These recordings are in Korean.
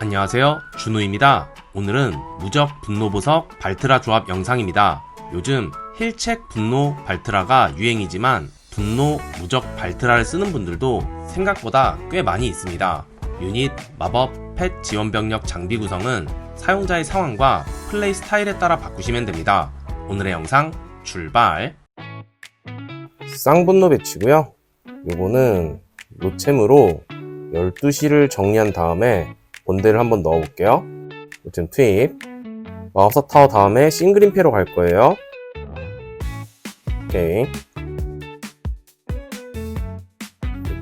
안녕하세요. 준우입니다. 오늘은 무적 분노 보석 발트라 조합 영상입니다. 요즘 힐책 분노 발트라가 유행이지만 분노 무적 발트라를 쓰는 분들도 생각보다 꽤 많이 있습니다. 유닛, 마법, 펫 지원 병력 장비 구성은 사용자의 상황과 플레이 스타일에 따라 바꾸시면 됩니다. 오늘의 영상 출발! 쌍분노 배치고요. 요거는 로챔으로 12시를 정리한 다음에 본대를 한번 넣어볼게요. 로챔 투입. 마법사 타워 다음에 싱글인페로 갈 거예요. 오케이.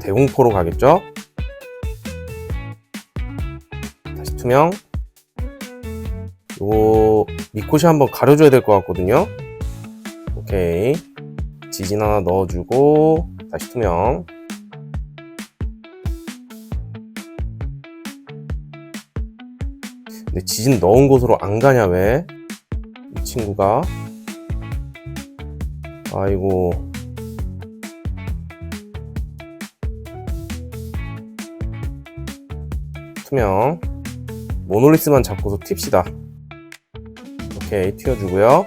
대공포로 가겠죠? 다시 투명. 요거 미코시 한번 가려줘야 될 것 같거든요. 오케이. 지진 하나 넣어주고 다시 투명 근데 지진 넣은 곳으로 안 가냐 왜? 이 친구가. 아이고. 투명. 모놀리스만 잡고서 튑시다. 오케이 튀어주고요.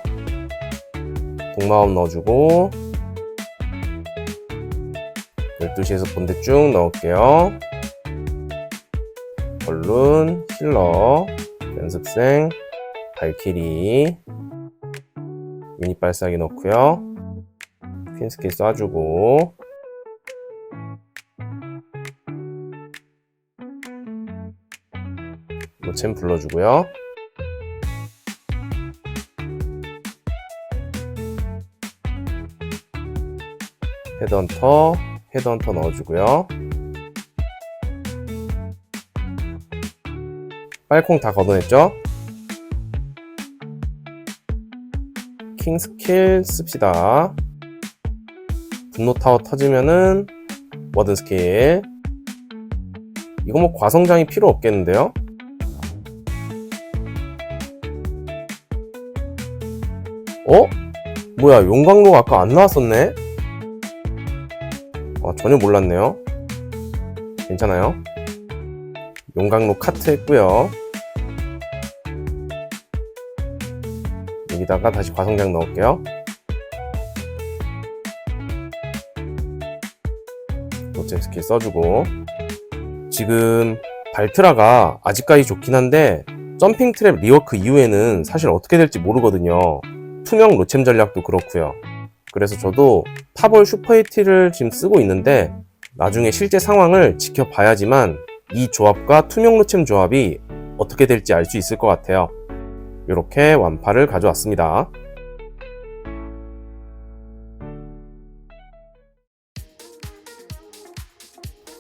동마법 넣어주고. 12시에서 본대 쭉 넣을게요. 벌룬, 힐러, 연습생, 발키리, 유닛 발사기 넣고요. 퀸스킬 쏴주고 로챔 불러주고요. 헤드헌터, 헤드헌터 넣어주고요. 빨콩 다 걷어냈죠? 킹 스킬 씁시다. 분노 타워 터지면은 워든 스킬. 이거 뭐 과성장이 필요 없겠는데요? 어? 뭐야 용광로가 아까 안 나왔었네? 어, 전혀 몰랐네요. 괜찮아요. 용광로 카트 했고요. 여기다가 다시 과성장 넣을게요. 로체 스킬 써주고 지금 발트라가 아직까지 좋긴 한데 점핑 트랩 리워크 이후에는 사실 어떻게 될지 모르거든요. 투명 로챔 전략도 그렇고요. 그래서 저도 파벌 슈퍼히트를 지금 쓰고 있는데 나중에 실제 상황을 지켜봐야지만 이 조합과 투명 로챔 조합이 어떻게 될지 알 수 있을 것 같아요. 이렇게 완파를 가져왔습니다.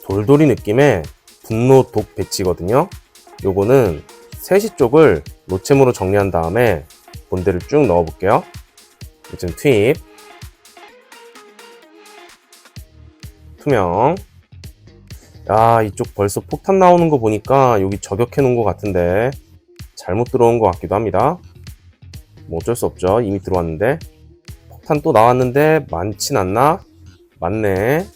돌돌이 느낌의 분노 독 배치거든요. 요거는 3시 쪽을 로챔으로 정리한 다음에 본대를 쭉 넣어볼게요. 지금 투입. 투명. 야, 이쪽 벌써 폭탄 나오는 거 보니까 여기 저격해 놓은 것 같은데 잘못 들어온 것 같기도 합니다. 뭐 어쩔 수 없죠. 이미 들어왔는데. 폭탄 또 나왔는데 많진 않나? 맞네.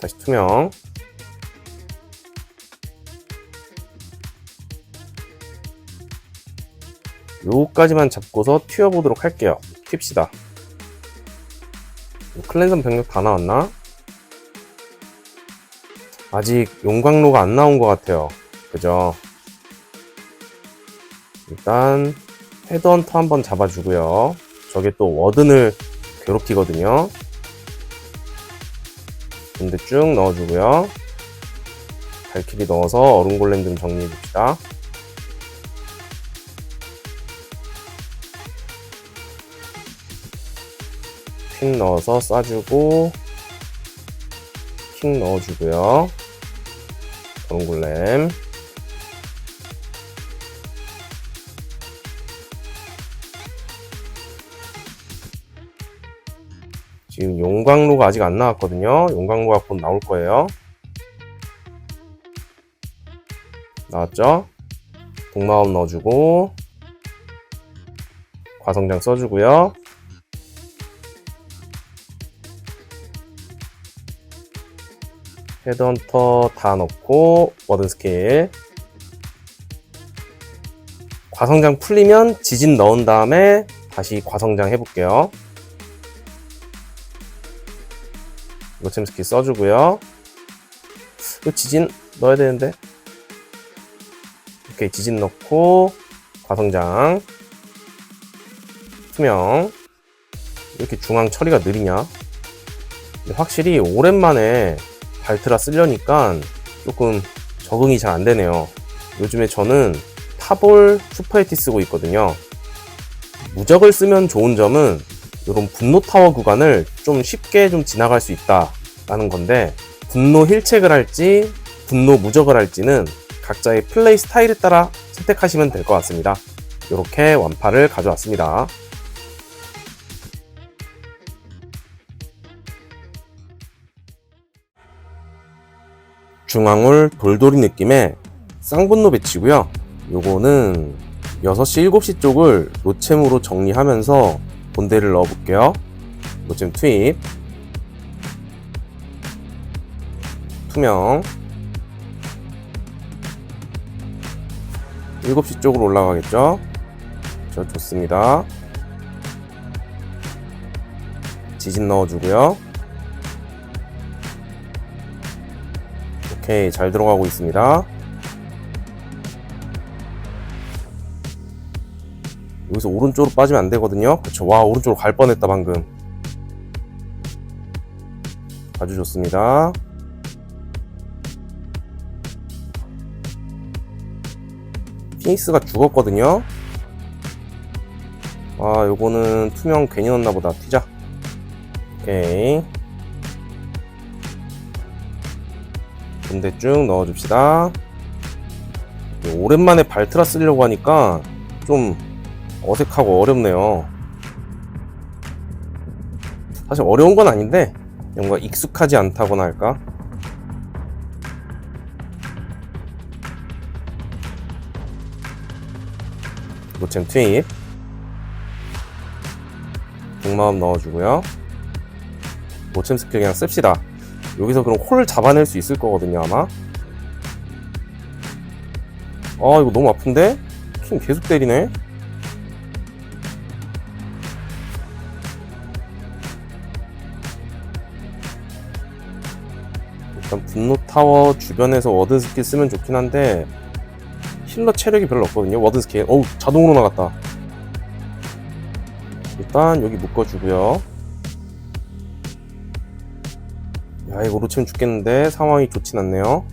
다시 투명. 요까지만 잡고서 튀어보도록 할게요. 튑시다. 클랜선 병력 다 나왔나? 아직 용광로가 안 나온 것 같아요. 그죠? 일단 헤드헌터 한번 잡아주고요. 저게 또 워든을 괴롭히거든요. 군대 쭉 넣어주고요. 발키리 넣어서 얼음골렘 좀 정리해줍시다. 퀸 넣어서 쏴주고 킹 넣어주고요. 얼음골렘 지금 용광로가 아직 안 나왔거든요. 용광로가 곧 나올 거예요. 나왔죠? 동마법 넣어주고 과성장 써주고요. 헤드헌터 다 넣고 워든 스킬 과성장 풀리면 지진 넣은 다음에 다시 과성장 해볼게요. 로챔 스킬 써주고요. 이 지진 넣어야 되는데. 오케이 지진 넣고 과성장. 투명. 이렇게 중앙 처리가 느리냐? 확실히 오랜만에 발트라 쓰려니까 조금 적응이 잘 안 되네요 요즘에 저는 타볼 슈퍼에티 쓰고 있거든요 무적을 쓰면 좋은 점은 이런 분노 타워 구간을 좀 쉽게 좀 지나갈 수 있다라는 건데 분노 힐책을 할지 분노 무적을 할지는 각자의 플레이 스타일에 따라 선택하시면 될 것 같습니다. 이렇게 완파를 가져왔습니다. 중앙울 돌돌이 느낌의 쌍분노 배치고요. 요거는 6시, 7시 쪽을 노챔으로 정리하면서 본대를 넣어볼게요. 노챔 투입. 투명. 7시 쪽으로 올라가겠죠? 저 좋습니다. 지진 넣어주고요. 오케이, 잘 들어가고 있습니다. 여기서 오른쪽으로 빠지면 안 되거든요. 그쵸. 와, 오른쪽으로 갈 뻔했다, 방금. 아주 좋습니다. 피닉스가 죽었거든요. 아, 요거는 투명 괜히 넣었나 보다. 튀자. 오케이. 군대 쭉 넣어줍시다. 오랜만에 발트라 쓰려고 하니까 좀 어색하고 어렵네요. 사실 어려운 건 아닌데 뭔가 익숙하지 않다고나 할까? 노챔 투입 공마음 넣어주고요 노챔 스킬 그냥 씁시다 여기서 그럼 콜을 잡아낼 수 있을 거거든요 아마 아 이거 너무 아픈데? 킹 계속 때리네 일단 분노 타워 주변에서 워든 스킬 쓰면 좋긴 한데 힐러 체력이 별로 없거든요. 워든 스킬. 어우, 자동으로 나갔다. 일단 여기 묶어주고요. 야, 이거 로치면 죽겠는데 상황이 좋진 않네요.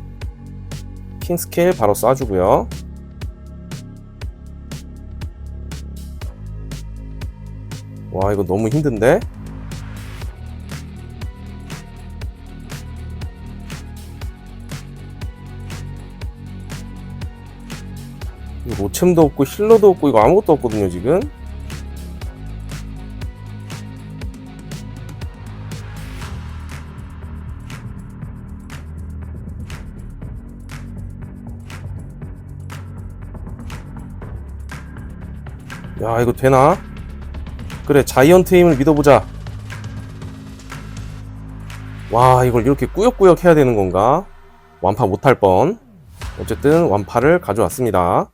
킹 스킬 바로 쏴주고요. 와, 이거 너무 힘든데? 로챔도 없고 힐러도 없고 이거 아무것도 없거든요 지금 야 이거 되나? 그래 자이언트 힘을 믿어보자 와 이걸 이렇게 꾸역꾸역 해야 되는 건가? 완파 못할 뻔 어쨌든 완파를 가져왔습니다